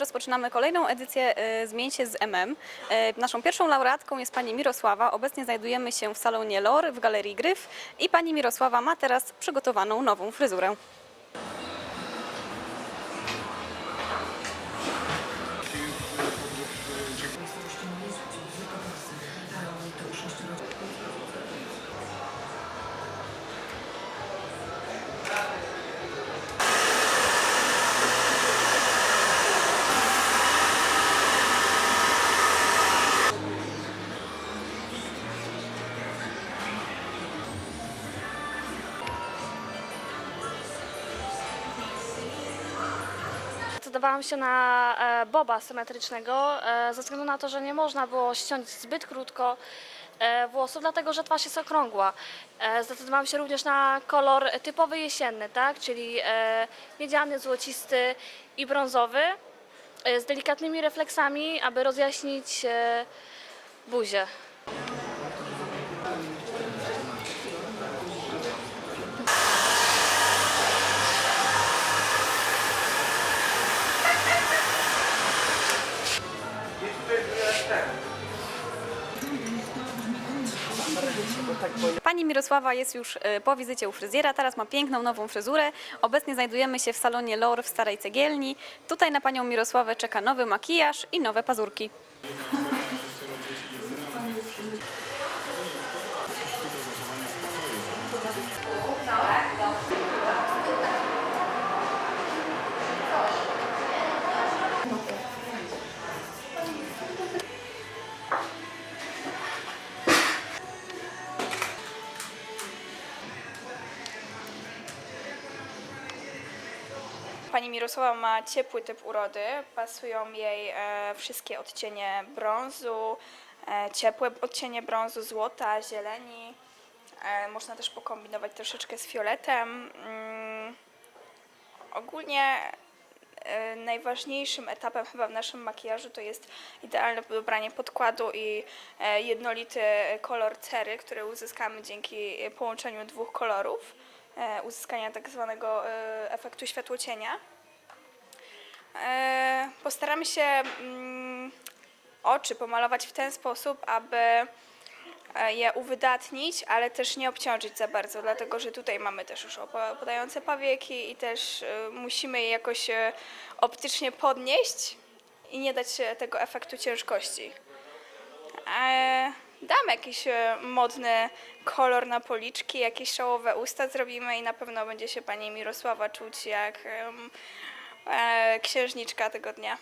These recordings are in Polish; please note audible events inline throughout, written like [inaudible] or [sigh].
Rozpoczynamy kolejną edycję e, Zmień się z MM. Naszą pierwszą laureatką jest pani Mirosława. Obecnie znajdujemy się w salonie LOR w Galerii Gryf i pani Mirosława ma teraz przygotowaną nową fryzurę. Zdecydowałam się na e, boba symetrycznego e, ze względu na to, że nie można było ściąć zbyt krótko e, włosów, dlatego że twarz jest okrągła. Zdecydowałam się również na kolor typowy jesienny, tak? czyli miedziany, złocisty i brązowy z delikatnymi refleksami, aby rozjaśnić buzię. Pani Mirosława jest już e, po wizycie u fryzjera, teraz ma piękną nową fryzurę. Obecnie znajdujemy się w salonie LOR w Starej Cegielni. Tutaj na panią Mirosławę czeka nowy makijaż i nowe pazurki. Pani Mirosława ma ciepły typ urody, pasują jej e, wszystkie odcienie brązu, e, ciepłe odcienie brązu, złota, zieleni. E, można też pokombinować troszeczkę z fioletem. Mm, ogólnie e, najważniejszym etapem chyba w naszym makijażu to jest idealne dobranie podkładu i e, jednolity kolor cery, który uzyskamy dzięki połączeniu dwóch kolorów, e, uzyskania tak zwanego e, efektu światłocienia. E, Postaramy się mm, oczy pomalować w ten sposób, aby e, je uwydatnić, ale też nie obciążyć za bardzo, dlatego że tutaj mamy też już opa- opadające powieki i też e, musimy je jakoś e, optycznie podnieść i nie dać e, tego efektu ciężkości. Dam jakiś e, modny kolor na policzki, jakieś szałowe usta zrobimy i na pewno będzie się pani Mirosława czuć jak e, księżniczka tego dnia.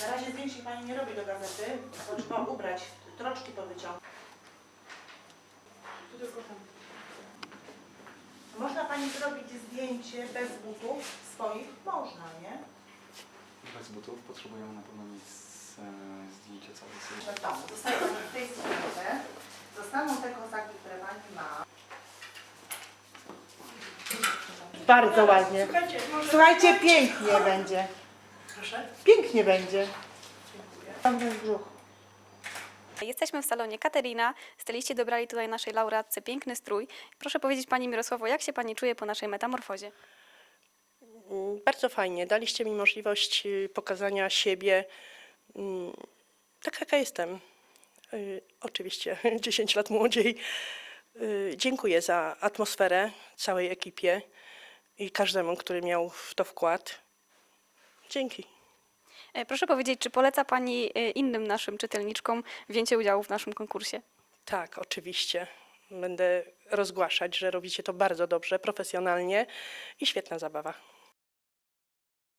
Na razie zdjęć pani nie robi do gazety, bo trzeba ubrać, troczki powyciągnąć. Można pani zrobić zdjęcie bez butów swoich? Można, nie? Bez butów potrzebujemy na pewno mieć e, zdjęcie całej sesji. W domu. Zostają w tej skrzynce. Zostaną te kozaki, które pani ma. Bardzo ładnie. Słuchajcie, pięknie będzie. Pięknie będzie. Dobry brzuch. Jesteśmy w salonie Katerina. Styliści dobrali tutaj naszej laureatce piękny strój. Proszę powiedzieć pani Mirosławo, jak się pani czuje po naszej metamorfozie? Mm, Bardzo fajnie. Daliście mi możliwość y, pokazania siebie tak, jaka jestem. Y, Oczywiście [laughs] 10 lat młodziej. Y, Dziękuję za atmosferę całej ekipie i każdemu, który miał w to wkład. Dzięki. E, Proszę powiedzieć, czy poleca pani e, innym naszym czytelniczkom wzięcie udziału w naszym konkursie? Tak, oczywiście. Będę rozgłaszać, że robicie to bardzo dobrze, profesjonalnie i świetna zabawa.